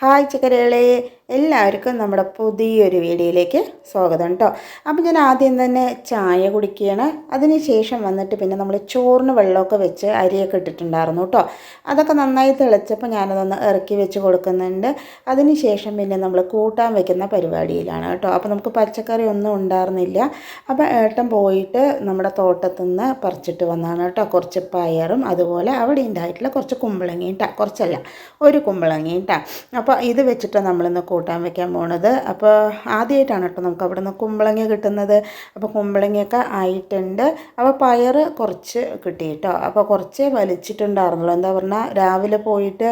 Hi ചിക്കരകളെ. എല്ലാവർക്കും നമ്മുടെ പുതിയൊരു വീഡിയോയിലേക്ക് സ്വാഗതം കേട്ടോ അപ്പം ഞാൻ ആദ്യം തന്നെ ചായ കുടിക്കുകയാണ്. അതിന് ശേഷം വന്നിട്ട് പിന്നെ നമ്മൾ ചോറിന് വെള്ളമൊക്കെ വെച്ച് അരിയൊക്കെ ഇട്ടിട്ടുണ്ടായിരുന്നു കേട്ടോ അതൊക്കെ നന്നായി തിളച്ചപ്പോൾ ഞാനതൊന്ന് ഇറക്കി വെച്ച് കൊടുക്കുന്നുണ്ട്. അതിന് ശേഷം പിന്നെ നമ്മൾ കൂട്ടാൻ വെക്കുന്ന പരിപാടിയിലാണ് കേട്ടോ അപ്പോൾ നമുക്ക് പച്ചക്കറി ഒന്നും ഉണ്ടായിരുന്നില്ല. അപ്പോൾ ഏട്ടൻ പോയിട്ട് നമ്മുടെ തോട്ടത്തു നിന്ന് പറിച്ചിട്ട് വന്നതാണ് കേട്ടോ കുറച്ച് പയറും അതുപോലെ അവിടെ ഉണ്ടായിട്ടുള്ള കുറച്ച് കുമ്പളങ്ങിയിട്ടാണ് കുറച്ചല്ല ഒരു കുമ്പളങ്ങിയിട്ടാണ് അപ്പോൾ ഇത് വെച്ചിട്ട് നമ്മളിന്ന് കൂട്ടാൻ വെക്കാൻ പോണത്. അപ്പോൾ ആദ്യമായിട്ടാണ് കേട്ടോ നമുക്ക് അവിടെ നിന്ന് കുമ്പളങ്ങ കിട്ടുന്നത്. അപ്പോൾ കുമ്പളങ്ങയൊക്കെ ആയിട്ടുണ്ട്. അപ്പോൾ പയർ കുറച്ച് കിട്ടി കേട്ടോ. അപ്പോൾ കുറച്ച് വലിച്ചിട്ടുണ്ടായിരുന്നുള്ളൂ. എന്താ പറഞ്ഞാൽ രാവിലെ പോയിട്ട്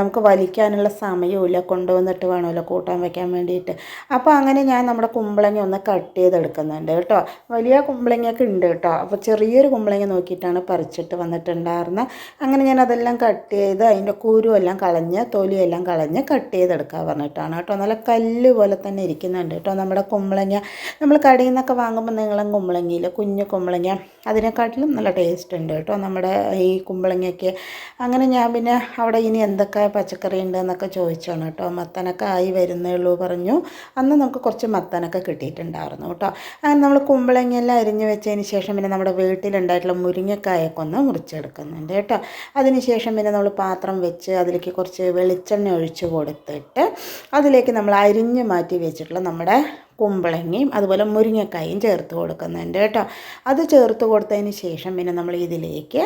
നമുക്ക് വലിക്കാനുള്ള സമയമില്ല കൊണ്ടുവന്നിട്ട് വേണമല്ലോ കൂട്ടാൻ വെക്കാൻ വേണ്ടിയിട്ട്. അപ്പോൾ അങ്ങനെ ഞാൻ നമ്മുടെ കുമ്പളങ്ങ ഒന്ന് കട്ട് ചെയ്തെടുക്കുന്നുണ്ട് കേട്ടോ. വലിയ കുമ്പളങ്ങയൊക്കെ ഉണ്ട് കേട്ടോ. അപ്പോൾ ചെറിയൊരു കുമ്പളങ്ങ നോക്കിയിട്ടാണ് പറിച്ചിട്ട് വന്നിട്ടുണ്ടായിരുന്നത് അങ്ങനെ ഞാൻ അതെല്ലാം കട്ട് ചെയ്ത് അതിന്റെ കുരുവെല്ലാം കളഞ്ഞ് തൊലിയെല്ലാം കളഞ്ഞ് കട്ട് ചെയ്തെടുക്കാൻ പറഞ്ഞിട്ടാണ് കേട്ടോ. നല്ല കല്ല് പോലെ തന്നെ ഇരിക്കുന്നുണ്ട് കേട്ടോ. നമ്മുടെ കുമ്പളങ്ങ നമ്മൾ കടയിൽ നിന്നൊക്കെ വാങ്ങുമ്പോൾ നീളം കുമ്പളങ്ങയിൽ കുഞ്ഞു കുമ്പളങ്ങ അതിനെക്കാട്ടിലും നല്ല ടേസ്റ്റ് ഉണ്ട് കേട്ടോ. നമ്മുടെ ഈ കുമ്പളങ്ങയ്ക്ക്. അങ്ങനെ ഞാൻ പിന്നെ അവിടെ ഇനി എന്തൊക്കെ പച്ചക്കറി ഉണ്ട് എന്നൊക്കെ ചോദിച്ചാണ് കേട്ടോ. മത്തനൊക്കെ ആയി വരുന്നേ ഉള്ളൂ പറഞ്ഞു. അന്ന് നമുക്ക് കുറച്ച് മത്തനൊക്കെ കിട്ടിയിട്ടുണ്ടായിരുന്നു കേട്ടോ. അങ്ങനെ നമ്മൾ കുമ്പളങ്ങയെല്ലാം അരിഞ്ഞു വെച്ചതിന് ശേഷം പിന്നെ നമ്മുടെ വീട്ടിലുണ്ടായിട്ടുള്ള മുരിങ്ങക്കായൊക്കെ ഒന്ന് മുറിച്ചെടുക്കുന്നുണ്ട് കേട്ടോ. അതിന് ശേഷം പിന്നെ നമ്മൾ പാത്രം വെച്ച് അതിലേക്ക് കുറച്ച് വെളിച്ചെണ്ണ ഒഴിച്ച് കൊടുത്തിട്ട് അതിലേക്ക് നമ്മൾ അരിഞ്ഞ് മാറ്റി വെച്ചിട്ടുള്ള നമ്മുടെ കുമ്പളങ്ങയും അതുപോലെ മുരിങ്ങക്കായും ചേർത്ത് കൊടുക്കുന്നുണ്ട് കേട്ടോ. അത് ചേർത്ത് കൊടുത്തതിന് ശേഷം പിന്നെ നമ്മൾ ഇതിലേക്ക്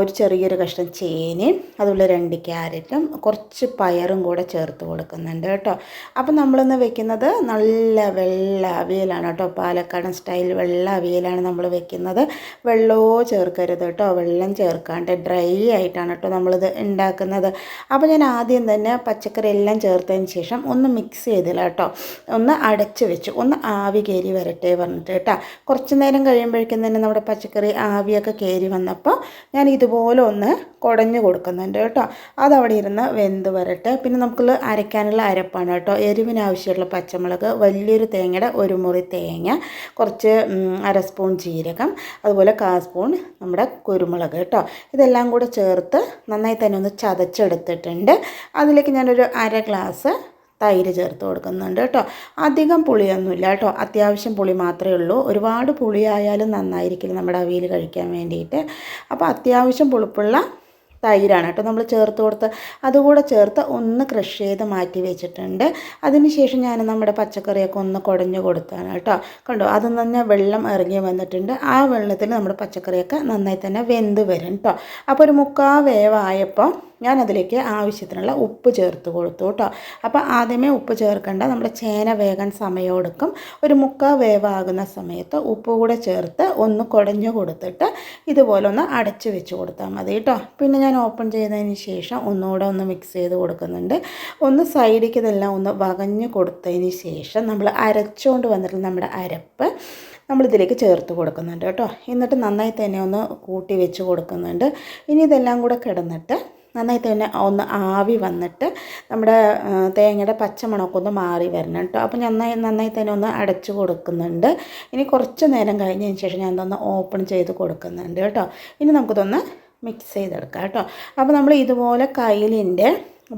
ഒരു ചെറിയൊരു കഷ്ണം ചേനയും അതുപോലെ രണ്ട് ക്യാരറ്റും കുറച്ച് പയറും കൂടെ ചേർത്ത് കൊടുക്കുന്നുണ്ട് കേട്ടോ. അപ്പം നമ്മളിന്ന് വെക്കുന്നത് നല്ല വെള്ള അവിയലാണ് കേട്ടോ. പാലക്കാടൻ സ്റ്റൈൽ വെള്ള അവിയലാണ് നമ്മൾ വെക്കുന്നത്. വെള്ളമോ ചേർക്കരുത് കേട്ടോ. വെള്ളം ചേർക്കാണ്ട് ഡ്രൈ ആയിട്ടാണ് കേട്ടോ നമ്മളിത് ഉണ്ടാക്കുന്നത്. അപ്പോൾ ഞാൻ ആദ്യം തന്നെ പച്ചക്കറി എല്ലാം ചേർത്തതിന് ശേഷം ഒന്ന് മിക്സ് ചെയ്തില്ല കേട്ടോ. ഒന്ന് അടച്ച് വെച്ചു ഒന്ന് ആവി കയറി വരട്ടെ പറഞ്ഞിട്ട് കേട്ടോ. കുറച്ച് നേരം കഴിയുമ്പോഴേക്കും തന്നെ നമ്മുടെ പച്ചക്കറി ആവിയൊക്കെ കയറി വന്നപ്പോൾ ഞാൻ ഇതുപോലെ ഒന്ന് കുടഞ്ഞു കൊടുക്കുന്നുണ്ട് കേട്ടോ. അതവിടെ ഇരുന്ന് വെന്ത് വരട്ടെ. പിന്നെ നമുക്ക് അരയ്ക്കാനുള്ള അരപ്പാണ് കേട്ടോ. എരിവിന് ആവശ്യമുള്ള പച്ചമുളക് വലിയൊരു തേങ്ങയുടെ ഒരു മുറി തേങ്ങ കുറച്ച് അര സ്പൂൺ ജീരകം അതുപോലെ കാ സ്പൂൺ നമ്മുടെ കുരുമുളക് കേട്ടോ. ഇതെല്ലാം കൂടെ ചേർത്ത് നന്നായി തന്നെ ഒന്ന് ചതച്ചെടുത്തിട്ടുണ്ട്. അതിലേക്ക് ഞാനൊരു അര ഗ്ലാസ് തൈര് ചേർത്ത് കൊടുക്കുന്നുണ്ട് കേട്ടോ. അധികം പുളിയൊന്നുമില്ല കേട്ടോ. അത്യാവശ്യം പുളി മാത്രമേ ഉള്ളൂ. ഒരുപാട് പുളിയായാലും നന്നായിരിക്കില്ല നമ്മുടെ അവിയൽ കഴിക്കാൻ വേണ്ടിയിട്ട്. അപ്പോൾ അത്യാവശ്യം പുളിപ്പുള്ള തൈരാണ് കേട്ടോ. നമ്മൾ ചേർത്ത് കൊടുത്ത് അതുകൂടെ ചേർത്ത് ഒന്ന് ക്രഷ് ചെയ്ത് മാറ്റി വെച്ചിട്ടുണ്ട്. അതിനുശേഷം ഞാൻ നമ്മുടെ പച്ചക്കറിയൊക്കെ ഒന്ന് കുടഞ്ഞു കൊടുത്താണ് കേട്ടോ. കണ്ടോ? അത് തന്നെ വെള്ളം ഇറങ്ങി വന്നിട്ടുണ്ട്. ആ വെള്ളത്തിൽ നമ്മുടെ പച്ചക്കറിയൊക്കെ നന്നായി തന്നെ വെന്ത് വരും കേട്ടോ. അപ്പോൾ ഒരു മുക്കാ വേവായപ്പോൾ ഞാൻ അതിലേക്ക് ആവശ്യത്തിനുള്ള ഉപ്പ് ചേർത്ത് കൊടുത്തു കേട്ടോ. അപ്പോൾ ആദ്യമേ ഉപ്പ് ചേർക്കേണ്ട നമ്മുടെ ചേന വേകാൻ സമയമെടുക്കും. ഒരു മുക്കാൽ വേവാകുന്ന സമയത്ത് ഉപ്പ് കൂടെ ചേർത്ത് ഒന്ന് കുടഞ്ഞു കൊടുത്തിട്ട് ഇതുപോലെ ഒന്ന് അടച്ച് വെച്ച് കൊടുത്താൽ മതി കേട്ടോ. പിന്നെ ഞാൻ ഓപ്പൺ ചെയ്തതിന് ശേഷം ഒന്നുകൂടെ ഒന്ന് മിക്സ് ചെയ്ത് കൊടുക്കുന്നുണ്ട്. ഒന്ന് സൈഡിലേക്ക് ഇതെല്ലാം ഒന്ന് വകഞ്ഞ് കൊടുത്തതിന് ശേഷം നമ്മൾ അരച്ചുകൊണ്ട് വന്നിട്ടുള്ള നമ്മുടെ അരപ്പ് നമ്മളിതിലേക്ക് ചേർത്ത് കൊടുക്കുന്നുണ്ട് കേട്ടോ. എന്നിട്ട് നന്നായി തന്നെ ഒന്ന് കൂട്ടി വെച്ച് കൊടുക്കുന്നുണ്ട്. ഇനി ഇതെല്ലാം കൂടെ കിടന്നിട്ട് നന്നായി തന്നെ ഒന്ന് ആവി വന്നിട്ട് നമ്മുടെ തേങ്ങയുടെ പച്ചമണമൊക്കെ ഒന്ന് മാറി വരണം കേട്ടോ. അപ്പോൾ നന്നായി നന്നായി തന്നെ ഒന്ന് അടച്ചു കൊടുക്കുന്നുണ്ട്. ഇനി കുറച്ച് നേരം കഴിഞ്ഞതിന് ശേഷം ഞാൻ ഇതൊന്ന് ഓപ്പൺ ചെയ്ത് കൊടുക്കുന്നുണ്ട് കേട്ടോ. ഇനി നമുക്കിതൊന്ന് മിക്സ് ചെയ്തെടുക്കാം കേട്ടോ. അപ്പോൾ നമ്മൾ ഇതുപോലെ കയ്യിലിന്റെ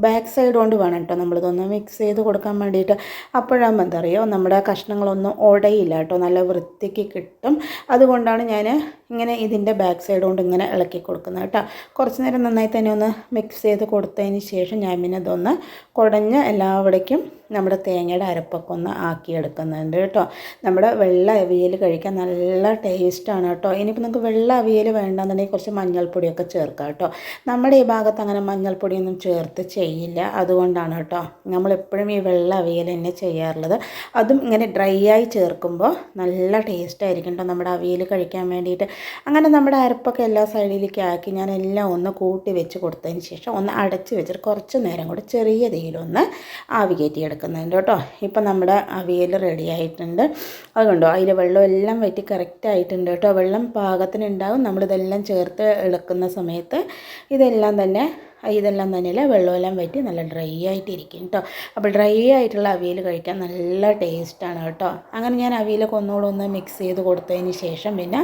ബാക്ക് സൈഡ് കൊണ്ട് വേണം കേട്ടോ നമ്മളിതൊന്ന് മിക്സ് ചെയ്ത് കൊടുക്കാൻ വേണ്ടിയിട്ട്. അപ്പോഴാകുമ്പോൾ എന്താ അറിയോ നമ്മുടെ കഷ്ണങ്ങളൊന്നും ഉടയില്ല കേട്ടോ. നല്ല വൃത്തിക്ക് കിട്ടും. അതുകൊണ്ടാണ് ഞാൻ ഇങ്ങനെ ഇതിന്റെ ബാക്ക് സൈഡ് കൊണ്ട് ഇങ്ങനെ ഇളക്കി കൊടുക്കുന്നത് കേട്ടോ. കുറച്ച് നേരം നന്നായി തന്നെ ഒന്ന് മിക്സ് ചെയ്ത് കൊടുത്തതിന് ശേഷം ഞാൻ പിന്നെ ഇതൊന്ന് കുടഞ്ഞ് എല്ലാവിടേക്കും നമ്മുടെ തേങ്ങയുടെ അരപ്പൊക്കെ ഒന്ന് ആക്കിയെടുക്കുന്നുണ്ട് കേട്ടോ. നമ്മുടെ വെള്ള അവിയൽ കഴിക്കാൻ നല്ല ടേസ്റ്റാണ് കേട്ടോ. ഇനിയിപ്പോൾ നിങ്ങൾക്ക് വെള്ള അവിയൽ വേണ്ടെന്നുണ്ടെങ്കിൽ കുറച്ച് മഞ്ഞൾപ്പൊടിയൊക്കെ ചേർക്കാം കേട്ടോ. നമ്മുടെ ഈ ഭാഗത്ത് അങ്ങനെ മഞ്ഞൾപ്പൊടിയൊന്നും ചേർത്ത് ചെയ്യില്ല. അതുകൊണ്ടാണ് കേട്ടോ നമ്മളെപ്പോഴും ഈ വെള്ള അവിയൽ തന്നെ ചെയ്യാറുള്ളത്. അതും ഇങ്ങനെ ഡ്രൈ ആയി ചേർക്കുമ്പോൾ നല്ല ടേസ്റ്റ് ആയിരിക്കും കേട്ടോ നമ്മുടെ അവിയൽ കഴിക്കാൻ വേണ്ടിയിട്ട്. അങ്ങനെ നമ്മുടെ അരപ്പൊക്കെ എല്ലാ സൈഡിലേക്ക് ആക്കി ഞാൻ എല്ലാം ഒന്ന് കൂട്ടി വെച്ച് കൊടുത്തതിന് ശേഷം ഒന്ന് അടച്ച് വെച്ചിട്ട് കുറച്ച് നേരം കൂടെ ചെറിയ തീയിലൊന്ന് ആവി കയറ്റിയെടുക്കുന്നുണ്ട് കേട്ടോ. ഇപ്പം നമ്മുടെ അവിയൽ റെഡി ആയിട്ടുണ്ട്. അതുകൊണ്ടോ അതിൽ വെള്ളം എല്ലാം വറ്റി കറക്റ്റ് ആയിട്ടുണ്ട് കേട്ടോ. വെള്ളം പാകത്തിനുണ്ടാവും. നമ്മളിതെല്ലാം ചേർത്ത് ഇളക്കുന്ന സമയത്ത് ഇതെല്ലാം തന്നെ ഇതെല്ലാം തന്നെയല്ല? വെള്ളമെല്ലാം വറ്റി നല്ല ഡ്രൈ ആയിട്ടിരിക്കും കേട്ടോ. അപ്പോൾ ഡ്രൈ ആയിട്ടുള്ള അവിയൽ കഴിക്കാൻ നല്ല ടേസ്റ്റാണ് കേട്ടോ. അങ്ങനെ ഞാൻ അവിയലൊക്കെ ഒന്നുകൂടെ ഒന്ന് മിക്സ് ചെയ്ത് കൊടുത്തതിന് ശേഷം പിന്നെ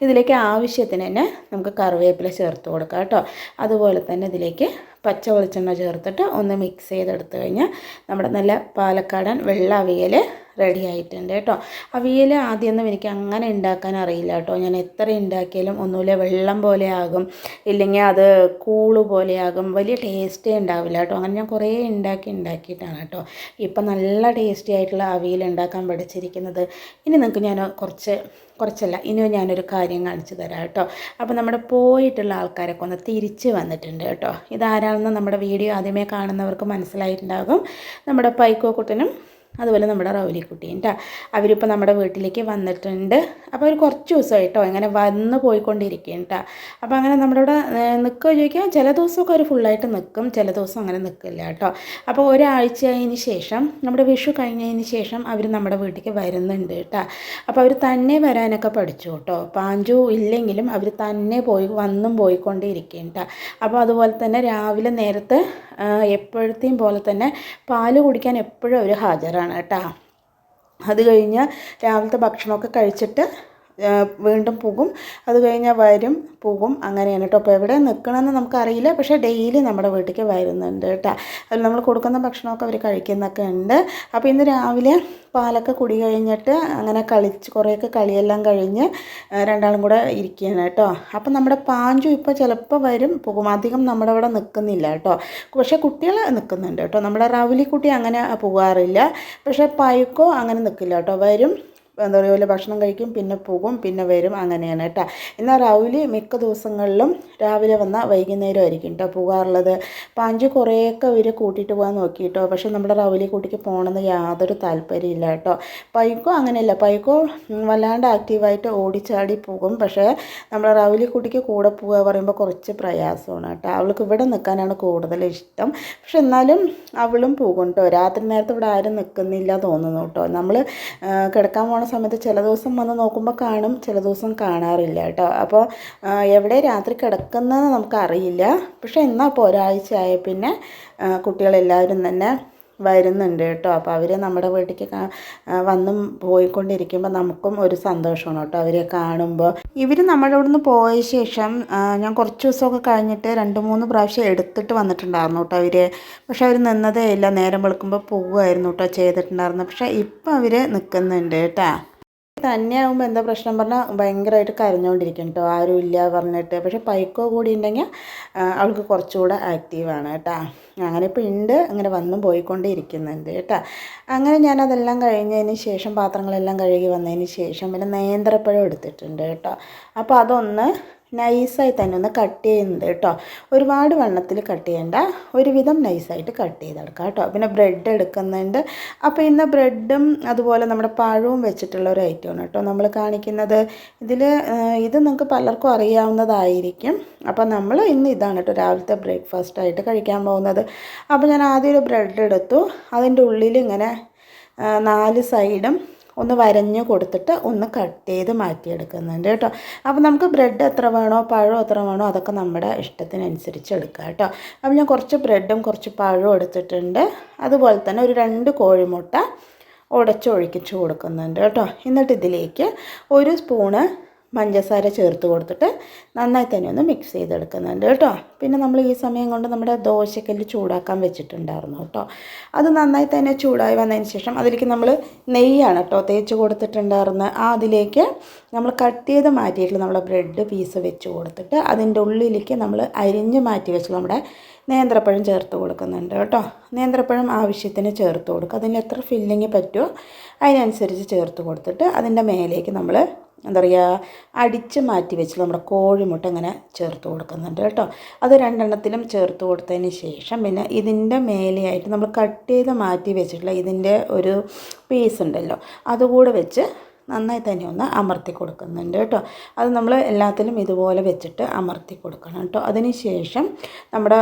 ഇതിലേക്ക് ആവശ്യത്തിന് തന്നെ നമുക്ക് കറിവേപ്പില ചേർത്ത് കൊടുക്കാം കേട്ടോ. അതുപോലെ തന്നെ ഇതിലേക്ക് പച്ച വെളിച്ചെണ്ണ ചേർത്തിട്ട് ഒന്ന് മിക്സ് ചെയ്തെടുത്ത് കഴിഞ്ഞാൽ നമ്മുടെ നല്ല പാലക്കാടൻ വെള്ള അവിയൽ റെഡി ആയിട്ടുണ്ട് കേട്ടോ അവിയൽ ആദ്യമൊന്നും എനിക്ക് അങ്ങനെ ഉണ്ടാക്കാൻ അറിയില്ല കേട്ടോ. ഞാൻ എത്ര ഉണ്ടാക്കിയാലും ഒന്നുമില്ല. വെള്ളം പോലെ ആകും. ഇല്ലെങ്കിൽ അത് കൂൾ പോലെയാകും വലിയ ടേസ്റ്റേ ഉണ്ടാവില്ല കേട്ടോ. അങ്ങനെ ഞാൻ കുറേ ഉണ്ടാക്കി ഉണ്ടാക്കിയിട്ടാണ് കേട്ടോ. ഇപ്പം നല്ല ടേസ്റ്റി ആയിട്ടുള്ള അവിയൽ ഉണ്ടാക്കാൻ പഠിച്ചിരിക്കുന്നത്. ഇനി നിങ്ങൾക്ക് ഞാൻ കുറച്ച് കുറച്ചല്ല. ഇനി ഞാനൊരു കാര്യം കാണിച്ചു തരാം കേട്ടോ. അപ്പോൾ നമ്മുടെ പോയിട്ടുള്ള ആൾക്കാരൊക്കെ ഒന്ന് തിരിച്ച് വന്നിട്ടുണ്ട് കേട്ടോ. ഇതാരാണെന്ന് നമ്മുടെ വീഡിയോ ആദ്യമേ കാണുന്നവർക്ക് മനസ്സിലായിട്ടുണ്ടാകും. നമ്മുടെ പൈക്കോക്കുട്ടനും അതുപോലെ നമ്മുടെ റൗലിക്കുട്ടിയും കേട്ടോ അവരിപ്പോൾ നമ്മുടെ വീട്ടിലേക്ക് വന്നിട്ടുണ്ട്. അപ്പോൾ അവർ കുറച്ച് ദിവസമായിട്ടോ ഇങ്ങനെ വന്ന് പോയിക്കൊണ്ടിരിക്കുകയും കേട്ടോ അപ്പോൾ അങ്ങനെ നമ്മുടെ ഇവിടെ നിൽക്കുക ചോദിക്കാം. ചില ദിവസമൊക്കെ അവർ ഫുള്ളായിട്ട് നിൽക്കും ചില ദിവസം അങ്ങനെ നിൽക്കില്ല കേട്ടോ അപ്പോൾ ഒരാഴ്ച ആയതിന് ശേഷം നമ്മുടെ വിഷു കഴിഞ്ഞതിന് ശേഷം അവർ നമ്മുടെ വീട്ടിലേക്ക് വരുന്നുണ്ട് കേട്ടോ അപ്പോൾ അവർ തന്നെ വരാനൊക്കെ പഠിച്ചു കേട്ടോ പാഞ്ചു ഇല്ലെങ്കിലും അവർ തന്നെ പോയി വന്നും പോയിക്കൊണ്ടിരിക്കുകയും കേട്ടോ അപ്പോൾ അതുപോലെ തന്നെ രാവിലെ നേരത്തെ എപ്പോഴത്തെയും പോലെ തന്നെ പാൽ കുടിക്കാൻ എപ്പോഴും അവർ ഹാജരാണ് കേട്ടോ. അത് കഴിഞ്ഞ് രാവിലത്തെ ഭക്ഷണമൊക്കെ കഴിച്ചിട്ട് വീണ്ടും പോകും. അത് കഴിഞ്ഞാൽ വരും പോകും. അങ്ങനെയാണ് കേട്ടോ. അപ്പോൾ എവിടെ നിൽക്കണമെന്ന് നമുക്കറിയില്ല. പക്ഷേ ഡെയിലി നമ്മുടെ വീട്ടിലേക്ക് വരുന്നുണ്ട് കേട്ടോ. അതിൽ നമ്മൾ കൊടുക്കുന്ന ഭക്ഷണമൊക്കെ അവർ കഴിക്കുന്നൊക്കെ ഉണ്ട്. അപ്പോൾ ഇന്ന് രാവിലെ പാലൊക്കെ കുടി കഴിഞ്ഞിട്ട് അങ്ങനെ കളിച്ച് കുറേയൊക്കെ കളിയെല്ലാം കഴിഞ്ഞ് രണ്ടാളും കൂടെ ഇരിക്കുകയാണ് കേട്ടോ. അപ്പോൾ നമ്മുടെ പാഞ്ചു ഇപ്പോൾ ചിലപ്പോൾ വരും പോകും. അധികം നമ്മുടെ അവിടെ നിൽക്കുന്നില്ല കേട്ടോ. പക്ഷേ കുട്ടികൾ നിൽക്കുന്നുണ്ട് കേട്ടോ. നമ്മുടെ റൗലി കുട്ടി അങ്ങനെ പോകാറില്ല പക്ഷേ പൈക്കോ അങ്ങനെ നിൽക്കില്ല കേട്ടോ. വരും എന്താ പറയുക ഭക്ഷണം കഴിക്കും പിന്നെ പോകും പിന്നെ വരും അങ്ങനെയാണ് കേട്ടോ. എന്നാൽ രാവിലെ മിക്ക ദിവസങ്ങളിലും രാവിലെ വന്നാൽ വൈകുന്നേരം ആയിരിക്കും കേട്ടോ പോകാറുള്ളത്. പാഞ്ചു കുറേയൊക്കെ അവർ കൂട്ടിയിട്ട് പോകാൻ നോക്കി കേട്ടോ. പക്ഷെ നമ്മുടെ രാവിലെ കൂട്ടിക്ക് പോകണമെന്ന് യാതൊരു താല്പര്യമില്ല കേട്ടോ. പൈക്കോ അങ്ങനെയല്ല. പൈക്കോ വല്ലാണ്ട് ആക്റ്റീവായിട്ട് ഓടിച്ചാടി പോകും. പക്ഷേ നമ്മുടെ രാവിലെ കൂട്ടിക്ക് കൂടെ പോകുക പറയുമ്പോൾ കുറച്ച് പ്രയാസമാണ് കേട്ടോ. അവൾക്ക് ഇവിടെ നിൽക്കാനാണ് കൂടുതൽ ഇഷ്ടം. പക്ഷെ എന്നാലും അവളും പോകും കേട്ടോ. രാത്രി നേരത്തെ ഇവിടെ ആരും നിൽക്കുന്നില്ല തോന്നുന്നു കേട്ടോ. നമ്മൾ കിടക്കാൻ പോണ സമയത്ത് ചില ദിവസം വന്ന് നോക്കുമ്പോൾ കാണും ചില ദിവസം കാണാറില്ല കേട്ടോ. അപ്പോൾ എവിടെ രാത്രി കിടക്കുന്നതെന്ന് നമുക്കറിയില്ല. പക്ഷേ എന്നാൽ ഇപ്പോൾ ഒരാഴ്ച ആയ പിന്നെ കുട്ടികളെല്ലാവരും തന്നെ വരുന്നുണ്ട് കേട്ടോ. അപ്പോൾ അവരെ നമ്മുടെ വീട്ടിലേക്ക് വന്നും പോയിക്കൊണ്ടിരിക്കുമ്പോൾ നമുക്കും ഒരു സന്തോഷമാണ് കേട്ടോ അവരെ കാണുമ്പോൾ ഇവർ നമ്മുടെ അവിടെ നിന്ന് പോയ ശേഷം ഞാൻ കുറച്ച് ദിവസമൊക്കെ കഴിഞ്ഞിട്ട് രണ്ട് മൂന്ന് പ്രാവശ്യം എടുത്തിട്ട് വന്നിട്ടുണ്ടായിരുന്നു കേട്ടോ അവർ പക്ഷെ അവർ നിന്നതേ ഇല്ല. നേരം വെളുക്കുമ്പോൾ പോവുമായിരുന്നു കേട്ടോ ചെയ്തിട്ടുണ്ടായിരുന്നു. പക്ഷേ ഇപ്പം അവർ നിൽക്കുന്നുണ്ട് കേട്ടോ. തന്നെയാകുമ്പോൾ എന്താ പ്രശ്നം പറഞ്ഞാൽ ഭയങ്കരമായിട്ട് കരഞ്ഞുകൊണ്ടിരിക്കും കേട്ടോ ആരും ഇല്ല പറഞ്ഞിട്ട്. പക്ഷേ പൈക്കോ കൂടി ഉണ്ടെങ്കിൽ അവൾക്ക് കുറച്ചുകൂടെ ആക്റ്റീവാണ് കേട്ടോ. അങ്ങനെ ഇപ്പോൾ ഉണ്ട് അങ്ങനെ വന്നും പോയിക്കൊണ്ടേ ഇരിക്കുന്നുണ്ട് കേട്ടോ. അങ്ങനെ ഞാനതെല്ലാം കഴിഞ്ഞതിന് ശേഷം പാത്രങ്ങളെല്ലാം കഴുകി വന്നതിന് ശേഷം പിന്നെ നേന്ത്രപ്പഴം എടുത്തിട്ടുണ്ട് കേട്ടോ. അപ്പോൾ അതൊന്ന് നൈസായി തന്നെ ഒന്ന് കട്ട് ചെയ്യുന്നുണ്ട് കേട്ടോ. ഒരുപാട് വണ്ണത്തിൽ കട്ട് ചെയ്യേണ്ട ഒരുവിധം നൈസായിട്ട് കട്ട് ചെയ്തെടുക്കാം കേട്ടോ. പിന്നെ ബ്രെഡ് എടുക്കുന്നുണ്ട്. അപ്പോൾ ഇന്ന് ബ്രെഡും അതുപോലെ നമ്മുടെ പഴവും വെച്ചിട്ടുള്ള ഒരു ഐറ്റമാണ് കേട്ടോ. നമ്മൾ കാണിക്കുന്നത് ഇതിൽ ഇത് നിങ്ങൾക്ക് പലർക്കും അറിയാവുന്നതായിരിക്കും. അപ്പോൾ നമ്മൾ ഇന്ന് ഇതാണ് കേട്ടോ രാവിലത്തെ ബ്രേക്ക്ഫാസ്റ്റ് ആയിട്ട് കഴിക്കാൻ പോകുന്നത്. അപ്പോൾ ഞാൻ ആദ്യം ഒരു ബ്രെഡ് എടുത്തു. അതിന്റെ ഉള്ളിൽ ഇങ്ങനെ നാല് സൈഡും ഒന്ന് വരഞ്ഞു കൊടുത്തിട്ട് ഒന്ന് കട്ട് ചെയ്ത് മാറ്റിയെടുക്കുന്നുണ്ട് കേട്ടോ. അപ്പോൾ നമുക്ക് ബ്രെഡ് എത്ര വേണോ പഴം എത്ര വേണോ അതൊക്കെ നമ്മുടെ ഇഷ്ടത്തിനനുസരിച്ച് എടുക്കാം കേട്ടോ. അപ്പോൾ ഞാൻ കുറച്ച് ബ്രെഡും കുറച്ച് പഴവും എടുത്തിട്ടുണ്ട്. അതുപോലെ തന്നെ ഒരു രണ്ട് കോഴിമുട്ട ഉടച്ചൊഴിക്കിച്ച് കൊടുക്കുന്നുണ്ട് കേട്ടോ. എന്നിട്ട് ഇതിലേക്ക് ഒരു സ്പൂണ് പഞ്ചസാര ചേർത്ത് കൊടുത്തിട്ട് നന്നായി തന്നെ ഒന്ന് മിക്സ് ചെയ്തെടുക്കുന്നുണ്ട് കേട്ടോ. പിന്നെ നമ്മൾ ഈ സമയം കൊണ്ട് നമ്മുടെ ദോശക്കല്ല് ചൂടാക്കാൻ വെച്ചിട്ടുണ്ടായിരുന്നു കേട്ടോ. അത് നന്നായി തന്നെ ചൂടായി വന്നതിന് ശേഷം അതിലേക്ക് നമ്മൾ നെയ്യാണ് കേട്ടോ തേച്ച് കൊടുത്തിട്ടുണ്ടായിരുന്നത്. ആ അതിലേക്ക് നമ്മൾ കട്ട് ചെയ്ത് മാറ്റിയിട്ടുള്ള നമ്മുടെ ബ്രെഡ് പീസ് വെച്ച് കൊടുത്തിട്ട് അതിന്റെ ഉള്ളിലേക്ക് നമ്മൾ അരിഞ്ഞ് മാറ്റി വെച്ച് നമ്മുടെ നേന്ത്രപ്പഴം ചേർത്ത് കൊടുക്കുന്നുണ്ട് കേട്ടോ. നേന്ത്രപ്പഴം ആവശ്യത്തിന് ചേർത്ത് കൊടുക്കുക. അതിന് എത്ര ഫില്ലിങ് പറ്റുമോ അതിനനുസരിച്ച് ചേർത്ത് കൊടുത്തിട്ട് അതിന്റെ മേലേക്ക് നമ്മൾ എന്താ പറയുക അടിച്ച് മാറ്റി വെച്ച് നമ്മുടെ കോഴിമുട്ട ഇങ്ങനെ ചേർത്ത് കൊടുക്കുന്നുണ്ട് കേട്ടോ. അത് രണ്ടെണ്ണത്തിലും ചേർത്ത് കൊടുത്തതിന് ശേഷം പിന്നെ ഇതിന്റെ മേലെയായിട്ട് നമ്മൾ കട്ട് ചെയ്ത് മാറ്റി വെച്ചിട്ടുള്ള ഇതിന്റെ ഒരു പീസ് ഉണ്ടല്ലോ അതുകൂടെ വെച്ച് നന്നായി തന്നെ ഒന്ന് അമർത്തി കൊടുക്കുന്നുണ്ട് കേട്ടോ. അത് നമ്മൾ എല്ലാത്തിലും ഇതുപോലെ വെച്ചിട്ട് അമർത്തി കൊടുക്കണം കേട്ടോ. അതിന് ശേഷം നമ്മുടെ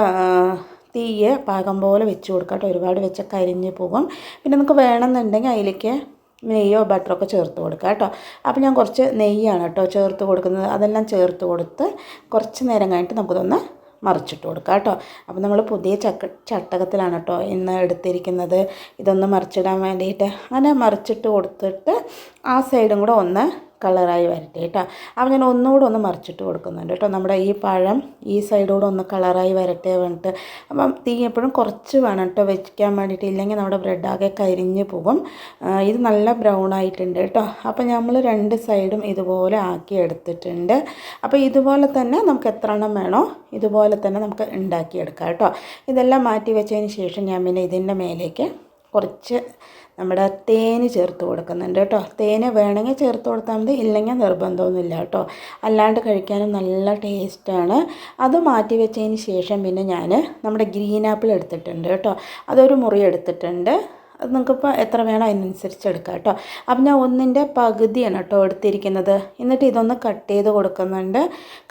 തീയെ പാകം പോലെ വെച്ച് കൊടുക്കാം കേട്ടോ. ഒരുപാട് വെച്ച് കരിഞ്ഞ് പോകും. പിന്നെ നമുക്ക് വേണമെന്നുണ്ടെങ്കിൽ അതിലേക്ക് നെയ്യോ ബട്ടറൊക്കെ ചേർത്ത് കൊടുക്കുക കേട്ടോ. അപ്പോൾ ഞാൻ കുറച്ച് നെയ്യാണ് കേട്ടോ ചേർത്ത് കൊടുക്കുന്നത്. അതെല്ലാം ചേർത്ത് കൊടുത്ത് കുറച്ച് നേരം കഴിഞ്ഞിട്ട് നമുക്കിതൊന്ന് മറിച്ചിട്ട് കൊടുക്കുക കേട്ടോ. അപ്പോൾ നമ്മൾ പുതിയ ചക്ക ചട്ടകത്തിലാണ് കേട്ടോ ഇന്ന് എടുത്തിരിക്കുന്നത്. ഇതൊന്ന് മറിച്ചിടാൻ വേണ്ടിയിട്ട്. അങ്ങനെ മറിച്ചിട്ട് കൊടുത്തിട്ട് ആ സൈഡും കൂടെ ഒന്ന് കളറായി വരട്ടെ കേട്ടോ. അപ്പോൾ ഞാൻ ഒന്നുകൂടെ ഒന്ന് മറിച്ചിട്ട് കൊടുക്കുന്നുണ്ട് കേട്ടോ. നമ്മുടെ ഈ പഴം ഈ സൈഡോടെ ഒന്ന് കളറായി വരട്ടെ വേണ്ടിട്ട് അപ്പം തീ എപ്പോഴും കുറച്ച് വേണം കേട്ടോ വെക്കാൻ വേണ്ടിയിട്ട്. ഇല്ലെങ്കിൽ നമ്മുടെ ബ്രെഡ് ആകെ കരിഞ്ഞ് പോകും. ഇത് നല്ല ബ്രൗൺ ആയിട്ടുണ്ട് കേട്ടോ. അപ്പോൾ നമ്മൾ രണ്ട് സൈഡും ഇതുപോലെ ആക്കി എടുത്തിട്ടുണ്ട്. അപ്പോൾ ഇതുപോലെ തന്നെ നമുക്ക് എത്ര എണ്ണം വേണോ ഇതുപോലെ തന്നെ നമുക്ക് ഉണ്ടാക്കിയെടുക്കാം കേട്ടോ. ഇതെല്ലാം മാറ്റി വെച്ചതിന് ശേഷം ഞാൻ പിന്നെ ഇതിന്റെ മേലേക്ക് കുറച്ച് നമ്മുടെ തേന് ചേർത്ത് കൊടുക്കുന്നുണ്ട് കേട്ടോ. തേന് വേണമെങ്കിൽ ചേർത്ത് കൊടുത്താൽ മതി ഇല്ലെങ്കിൽ നിർബന്ധമൊന്നുമില്ല കേട്ടോ. അല്ലാണ്ട് കഴിക്കാനും നല്ല ടേസ്റ്റാണ്. അത് മാറ്റി വെച്ചതിന് ശേഷം പിന്നെ ഞാൻ നമ്മുടെ ഗ്രീൻ ആപ്പിൾ എടുത്തിട്ടുണ്ട് കേട്ടോ. അതൊരു മുറി എടുത്തിട്ടുണ്ട്. അത് നിങ്ങൾക്കിപ്പോൾ എത്ര വേണോ അതിനനുസരിച്ച് എടുക്കാം കേട്ടോ. അപ്പം ഞാൻ ഒന്നിന്റെ പകുതിയാണ് കേട്ടോ എടുത്തിരിക്കുന്നത്. എന്നിട്ട് ഇതൊന്ന് കട്ട് ചെയ്ത് കൊടുക്കുന്നുണ്ട്.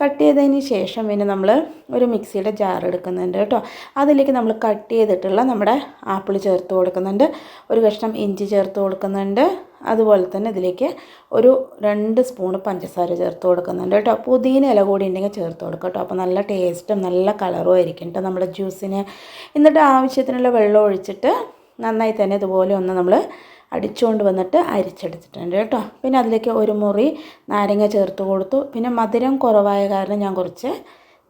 കട്ട് ചെയ്തതിന് ശേഷം പിന്നെ നമ്മൾ ഒരു മിക്സിയുടെ ജാർ എടുക്കുന്നുണ്ട് കേട്ടോ. അതിലേക്ക് നമ്മൾ കട്ട് ചെയ്തിട്ടുള്ള നമ്മുടെ ആപ്പിൾ ചേർത്ത് കൊടുക്കുന്നുണ്ട്. ഒരു കഷ്ണം ഇഞ്ചി ചേർത്ത് കൊടുക്കുന്നുണ്ട്. അതുപോലെ തന്നെ ഇതിലേക്ക് ഒരു രണ്ട് സ്പൂൺ പഞ്ചസാര ചേർത്ത് കൊടുക്കുന്നുണ്ട് കേട്ടോ. പുതിന ഇല കൂടി ഉണ്ടെങ്കിൽ ചേർത്ത് കൊടുക്കുക കേട്ടോ. അപ്പോൾ നല്ല ടേസ്റ്റും നല്ല കളറും ആയിരിക്കും കേട്ടോ നമ്മുടെ ജ്യൂസിന്. എന്നിട്ട് ആവശ്യത്തിനുള്ള വെള്ളം ഒഴിച്ചിട്ട് നന്നായി തന്നെ ഇതുപോലെ ഒന്ന് നമ്മൾ അടിച്ചുകൊണ്ട് വന്നിട്ട് അരിച്ചെടുത്തിട്ടുണ്ട് കേട്ടോ. പിന്നെ അതിലേക്ക് ഒരു മുറി നാരങ്ങ ചേർത്ത് കൊടുത്തു. പിന്നെ മധുരം കുറവായ കാരണം ഞാൻ കുറച്ച്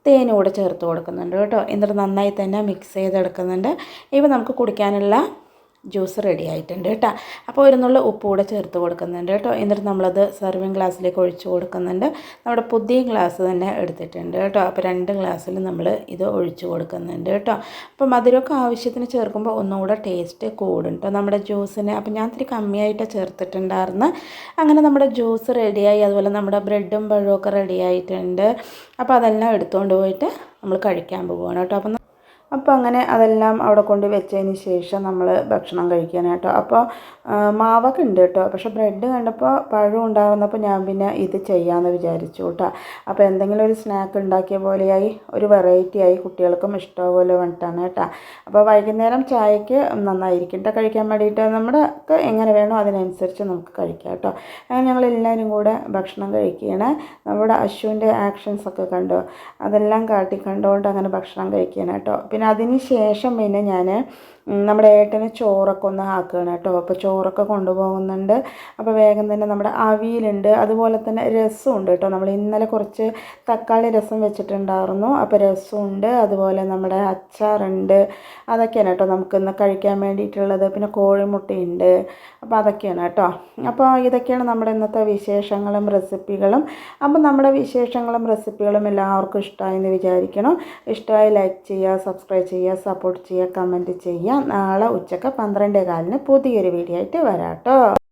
തേനും കൂടെ ചേർത്ത് കൊടുക്കുന്നുണ്ട് കേട്ടോ. എന്നിട്ട് നന്നായി തന്നെ മിക്സ് ചെയ്തെടുക്കുന്നുണ്ട്. ഇപ്പോൾ നമുക്ക് കുടിക്കാനുള്ള ജ്യൂസ് റെഡി ആയിട്ടുണ്ട് കേട്ടോ. അപ്പോൾ ഒരു നുള്ള ഉപ്പ് കൂടെ ചേർത്ത് കൊടുക്കുന്നുണ്ട് കേട്ടോ. എന്നിട്ട് നമ്മളത് സെർവിങ് ഗ്ലാസ്സിലേക്ക് ഒഴിച്ച് കൊടുക്കുന്നുണ്ട്. നമ്മുടെ പുതിയ ഗ്ലാസ് തന്നെ എടുത്തിട്ടുണ്ട് കേട്ടോ. അപ്പോൾ രണ്ട് ഗ്ലാസ്സിൽ നമ്മൾ ഇത് ഒഴിച്ച് കൊടുക്കുന്നുണ്ട് കേട്ടോ. അപ്പോൾ മധുരമൊക്കെ ആവശ്യത്തിന് ചേർക്കുമ്പോൾ ഒന്നുകൂടെ ടേസ്റ്റ് കൂടും കേട്ടോ നമ്മുടെ ജ്യൂസിന് അപ്പോൾ ഞാൻ ഇത്തിരി കമ്മിയായിട്ട് ചേർത്തിട്ടുണ്ടായിരുന്നു. അങ്ങനെ നമ്മുടെ ജ്യൂസ് റെഡിയായി അതുപോലെ നമ്മുടെ ബ്രെഡും പഴമൊക്കെ റെഡി ആയിട്ടുണ്ട്. അപ്പോൾ അതെല്ലാം എടുത്തുകൊണ്ട് പോയിട്ട് നമ്മൾ കഴിക്കാൻ പോവുകയാണ് കേട്ടോ. അപ്പം അപ്പോൾ അങ്ങനെ അതെല്ലാം അവിടെ കൊണ്ട് വെച്ചതിന് ശേഷം നമ്മൾ ഭക്ഷണം കഴിക്കാനായിട്ടോ അപ്പോൾ മാവൊക്കെ ഉണ്ട് കേട്ടോ. പക്ഷേ ബ്രെഡ് കണ്ടപ്പോൾ പഴം ഉണ്ടാകുന്നപ്പോൾ ഞാൻ പിന്നെ ഇത് ചെയ്യാമെന്ന് വിചാരിച്ചു കേട്ടോ. അപ്പോൾ എന്തെങ്കിലും ഒരു സ്നാക്ക് ഉണ്ടാക്കിയ പോലെയായി ഒരു വെറൈറ്റി ആയി കുട്ടികൾക്കും ഇഷ്ടപോലെ വേണ്ടിയിട്ടാണ് കേട്ടോ. അപ്പോൾ വൈകുന്നേരം ചായക്ക് നന്നായിരിക്കും കേട്ടോ കഴിക്കാൻ വേണ്ടിയിട്ട്. നമ്മുടെ എങ്ങനെ വേണോ അതിനനുസരിച്ച് നമുക്ക് കഴിക്കാം കേട്ടോ. അങ്ങനെ ഞങ്ങൾ എല്ലാവരും കൂടെ ഭക്ഷണം കഴിക്കുകയാണ്. നമ്മുടെ അശുവിന്റെ ആക്ഷൻസ് ഒക്കെ കണ്ടോ? അതെല്ലാം കാട്ടി കണ്ടുകൊണ്ട് അങ്ങനെ ഭക്ഷണം കഴിക്കുകയാണ് കേട്ടോ. പിന്നെ അതിന് ശേഷം പിന്നെ ഞാൻ നമ്മുടെ ഏട്ടന് ചോറൊക്കെ ഒന്ന് ആക്കുകയാണ് കേട്ടോ. അപ്പോൾ ചോറൊക്കെ കൊണ്ടുപോകുന്നുണ്ട്. അപ്പോൾ വേഗം തന്നെ നമ്മുടെ അവിയലുണ്ട്. അതുപോലെ തന്നെ രസമുണ്ട് കേട്ടോ. നമ്മൾ ഇന്നലെ കുറച്ച് തക്കാളി രസം വെച്ചിട്ടുണ്ടായിരുന്നു. അപ്പോൾ രസമുണ്ട് അതുപോലെ നമ്മുടെ അച്ചാറുണ്ട്. അതൊക്കെയാണ് കേട്ടോ നമുക്കിന്ന് കഴിക്കാൻ വേണ്ടിയിട്ടുള്ളത്. പിന്നെ കോഴിമുട്ടയുണ്ട് അപ്പോൾ അതൊക്കെയാണ് കേട്ടോ. അപ്പോൾ ഇതൊക്കെയാണ് നമ്മുടെ ഇന്നത്തെ വിശേഷങ്ങളും റെസിപ്പികളും. അപ്പോൾ നമ്മുടെ വിശേഷങ്ങളും റെസിപ്പികളും എല്ലാവർക്കും ഇഷ്ടമായെന്ന് വിചാരിക്കണം. ഇഷ്ടമായി ലൈക്ക് ചെയ്യുക സബ്സ്ക്രൈബ് ചെയ്യുക സപ്പോർട്ട് ചെയ്യുക കമന്റ് ചെയ്യുക. നാളെ ഉച്ചയ്ക്ക് പന്ത്രണ്ടേ കാലിന് പുതിയൊരു വീഡിയോ ആയിട്ട് വരാം കേട്ടോ